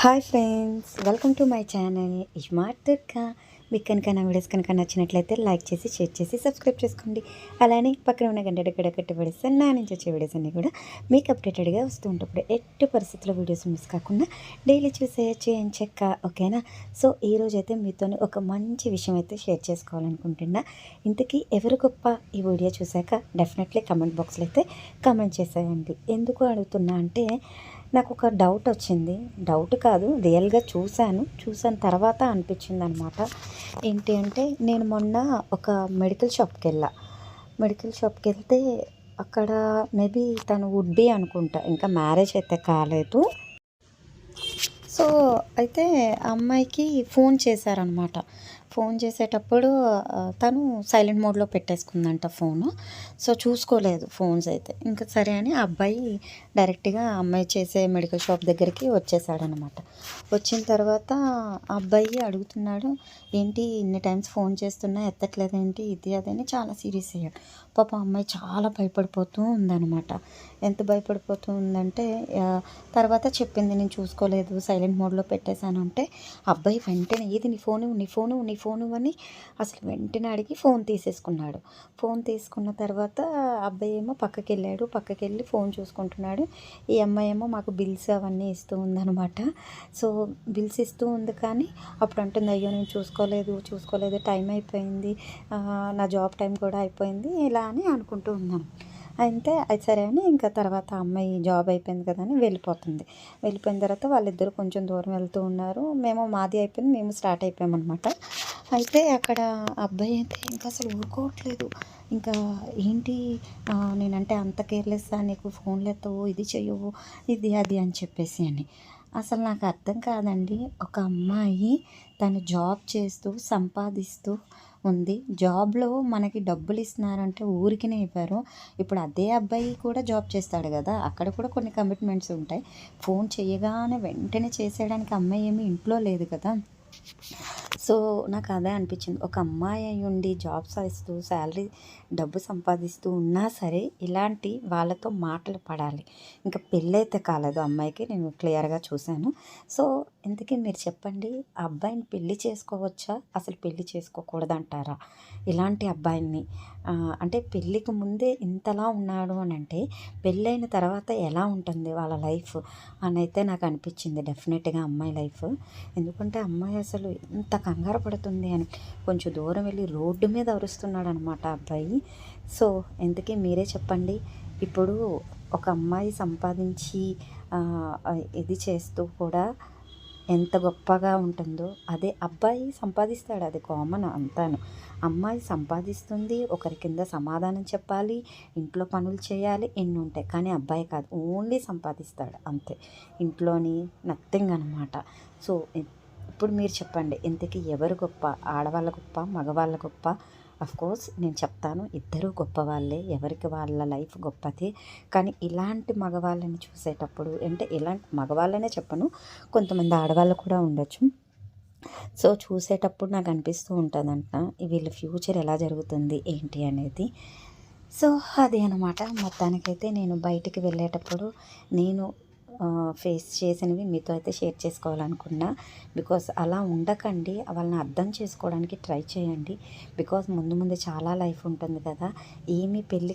Hi friends welcome to my channel ismart Durga. మీకు కనుక నా వీడియోస్ కనుక నచ్చినట్లయితే లైక్ చేసి షేర్ చేసి సబ్స్క్రైబ్ చేసుకోండి. అలానే పక్కన ఉన్న గంట కూడా కట్టబడిస్తే నా నుంచి వచ్చే వీడియోస్ అన్నీ కూడా మీకు అప్డేటెడ్గా వస్తూ ఉంటప్పుడు ఎట్టి పరిస్థితుల్లో వీడియోస్ మిస్ కాకుండా డైలీ చూసేయచ్చు అని చెక్క ఓకేనా? సో ఈరోజు అయితే మీతో ఒక మంచి విషయం అయితే షేర్ చేసుకోవాలనుకుంటున్నా. ఇంతకీ ఎవరు గొప్ప ఈ వీడియో చూశాక డెఫినెట్లీ కమెంట్ బాక్స్లో అయితే కమెంట్ చేసేయండి. ఎందుకు అడుగుతున్నా అంటే నాకు ఒక డౌట్ వచ్చింది. డౌట్ కాదు రియల్గా చూశాను. చూసిన తర్వాత అనిపించింది అనమాట ఏంటి అంటే నేను మొన్న ఒక మెడికల్ షాప్కి వెళ్ళా మెడికల్ షాప్కి వెళ్తే అక్కడ మేబీ తను వుడ్ బి అనుకుంటా. ఇంకా మ్యారేజ్ అయితే కాలేదు. సో అయితే అమ్మాయికి ఫోన్ చేశారనమాట. ఫోన్ చేసేటప్పుడు తను సైలెంట్ మోడ్లో పెట్టేసుకుందంట ఫోను. సో చూసుకోలేదు ఫోన్స్ అయితే. ఇంకా సరే అని ఆ అబ్బాయి డైరెక్ట్గా అమ్మాయి చేసే మెడికల్ షాప్ దగ్గరికి వచ్చేసాడనమాట. వచ్చిన తర్వాత అబ్బాయి అడుగుతున్నాడు ఏంటి ఇన్ని టైమ్స్ ఫోన్ చేస్తున్నా ఎత్తట్లేదేంటి ఇది అదని చాలా సీరియస్ అయ్యాడు. పాప అమ్మాయి చాలా భయపడిపోతూ ఉందనమాట. ఎంత భయపడిపోతూ ఉందంటే తర్వాత చెప్పింది నేను చూసుకోలేదు సైలెంట్ మోడ్లో పెట్టేశాను అంటే అబ్బాయి వెంటనే ఏది నీ ఫోను నీ ఫోను నీ ఫోన్ అని అసలు వెంటనే అడిగి ఫోన్ తీసేసుకున్నాడు. ఫోన్ తీసుకున్న తర్వాత అబ్బాయి ఏమో పక్కకి వెళ్ళాడు పక్కకి వెళ్ళి ఫోన్ చూసుకుంటున్నాడు. ఈ అమ్మాయి ఏమో మాకు బిల్స్ అవన్నీ ఇస్తూ ఉందనమాట సో బిల్స్ ఇస్తూ ఉంది కానీ అప్పుడు అంటుంది అయ్యో నేను చూసుకోలేదు చూసుకోలేదు టైం అయిపోయింది. నా జాబ్ టైం కూడా అయిపోయింది. ఇలా అని అనుకుంటూ ఉన్నాను అయితే అది సరే అని ఇంకా తర్వాత అమ్మాయి జాబ్ అయిపోయింది కదా అని వెళ్ళిపోతుంది. వెళ్ళిపోయిన తర్వాత వాళ్ళిద్దరు కొంచెం దూరం వెళ్తూ ఉన్నారు. మేము మాది అయిపోయింది మేము స్టార్ట్ అయిపోయామన్నమాట. అయితే అక్కడ అబ్బాయి అయితే ఇంకా అసలు ఊరుకోవట్లేదు. ఇంకా ఏంటి? నేనంటే అంత కేర్లెస్ నీకు ఫోన్లు ఎత్తవు ఇది చెయ్యవు ఇది అది అని చెప్పేసి అని. అసలు నాకు అర్థం కాదండి. ఒక అమ్మాయి తను జాబ్ చేస్తూ సంపాదిస్తూ ఉంది. జాబ్లో మనకి డబ్బులు ఇస్తున్నారంటే ఊరికినే ఇవ్వరు. ఇప్పుడు అదే అబ్బాయి కూడా జాబ్ చేస్తాడు కదా అక్కడ కూడా కొన్ని కమిట్మెంట్స్ ఉంటాయి. ఫోన్ చేయగానే వెంటనే చేసేయడానికి అమ్మాయి ఏమి ఇంట్లో లేదు కదా. సో నాకు అదే అనిపించింది. ఒక అమ్మాయి అయి ఉండి జాబ్ సాధిస్తూ శాలరీ డబ్బు సంపాదిస్తూ ఉన్నా సరే ఇలాంటి వాళ్ళతో మాటలు పడాలి. ఇంకా పెళ్ళైతే కాలేదు అమ్మాయికి నేను క్లియర్గా చూశాను. సో ఇంతకీ మీరు చెప్పండి? ఆ అబ్బాయిని పెళ్ళి చేసుకోవచ్చా? అసలు పెళ్ళి చేసుకోకూడదంటారా? ఇలాంటి అబ్బాయిని అంటే పెళ్ళికి ముందే ఇంతలా ఉన్నాడు అని అంటే పెళ్ళైన తర్వాత ఎలా ఉంటుంది వాళ్ళ లైఫ్ అని అయితే నాకు అనిపించింది డెఫినెట్గా అమ్మాయి లైఫ్. ఎందుకంటే అమ్మాయి అసలు ఎంత కంగారు పడుతుంది అని కొంచెం దూరం వెళ్ళి రోడ్డు మీద అరుస్తున్నాడు అనమాట అబ్బాయి. సో ఎందుకే మీరే చెప్పండి? ఇప్పుడు ఒక అమ్మాయి సంపాదించి ఇది చేస్తూ కూడా ఎంత గొప్పగా ఉంటుందో అదే అబ్బాయి సంపాదిస్తాడు అది కామన్ అంతాను. అమ్మాయి సంపాదిస్తుంది ఒకరి కింద సమాధానం చెప్పాలి ఇంట్లో పనులు చేయాలి ఎన్ని ఉంటాయి కానీ అబ్బాయి కాదు ఓన్లీ సంపాదిస్తాడు అంతే. ఇంట్లోని నథింగ్ అనమాట సో ఇప్పుడు మీరు చెప్పండి ఇంతకీ ఎవరు గొప్ప? ఆడవాళ్ళ గొప్ప? మగవాళ్ళ గొప్ప? కోర్స్ నేను చెప్తాను ఇద్దరు గొప్ప వాళ్ళే ఎవరికి వాళ్ళ లైఫ్ గొప్పది. కానీ ఇలాంటి మగవాళ్ళని చూసేటప్పుడు అంటే ఇలాంటి మగవాళ్ళనే చెప్పను కొంతమంది ఆడవాళ్ళు కూడా ఉండొచ్చు. సో చూసేటప్పుడు నాకు అనిపిస్తూ ఉంటుందంట వీళ్ళ ఫ్యూచర్ ఎలా జరుగుతుంది ఏంటి అనేది. సో అది అనమాట మొత్తానికైతే నేను బయటికి వెళ్ళేటప్పుడు నేను ఫేస్ చేసినవి మీతో అయితే షేర్ చేసుకోవాలనుకున్నా. బికాస్ అలా ఉండకండి వాళ్ళని అర్థం చేసుకోవడానికి ట్రై చేయండి. బికాస్ ముందు ముందు చాలా లైఫ్ ఉంటుంది కదా. ఏమీ పెళ్ళి